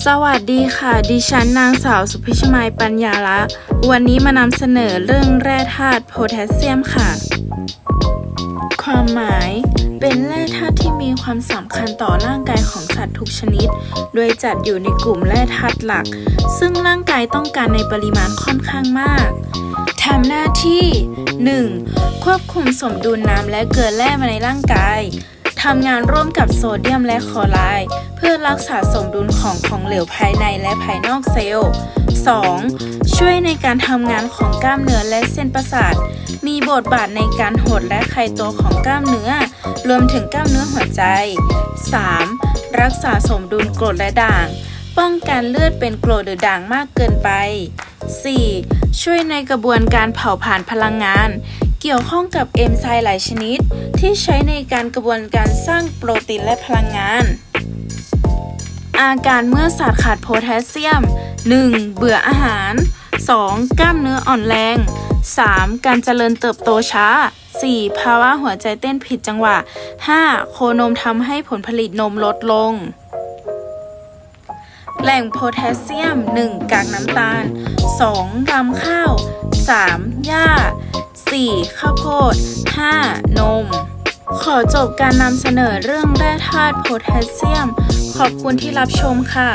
สวัสดีค่ะ ดิฉันนางสาวสุพิชมายปัญญาละวันนี้มานำเสนอเรื่องแร่ธาตุโพแทสเซียมค่ะ ความหมายเป็นแร่ธาตุที่มีความสำคัญต่อร่างกายของสัตว์ทุกชนิด โดยจัดอยู่ในกลุ่มแร่ธาตุหลัก ซึ่งร่างกายต้องการในปริมาณค่อนข้างมากทำหน้าที่ 1. ควบคุมสมดุลน้ำและเกลือแร่มาในร่างกาย ทำงานร่วมกับโซเดียมและคลอไรด์เพื่อรักษาสมดุลของของเหลวภายในและภายนอกเซลล์ 2. ช่วยในการทำงานของกล้ามเนื้อและเส้นประสาท มีบทบาทในการหดและไขตัวของกล้ามเนื้อ รวมถึงกล้ามเนื้อหัวใจ 3. รักษาสมดุลกรดและด่าง ป้องกันเลือดเป็นกรดหรือด่างมากเกินไป 4. ช่วยในกระบวนการเผาผลาญพลังงาน เกี่ยวข้องกับเอนไซม์หลายชนิด ที่ใช้ในการกระบวนการสร้างโปรตีนและพลังงาน อาการเมื่อสัตว์ขาดโพแทสเซียม 1. เบื่ออาหาร 2. กล้ามเนื้ออ่อนแรง 3. การเจริญเติบโตช้า 4. ภาวะหัวใจเต้นผิดจังหวะ 5. โคนมทำให้ผลผลิตนมลดลง แหล่งโพแทสเซียม 1. กากน้ำตาล 2. รำข้าว 3. หญ้า 4. ข้าวโพด 5. นม ขอจบการนำเสนอเรื่องแร่ธาตุโพแทสเซียม ขอบคุณที่รับชมค่ะ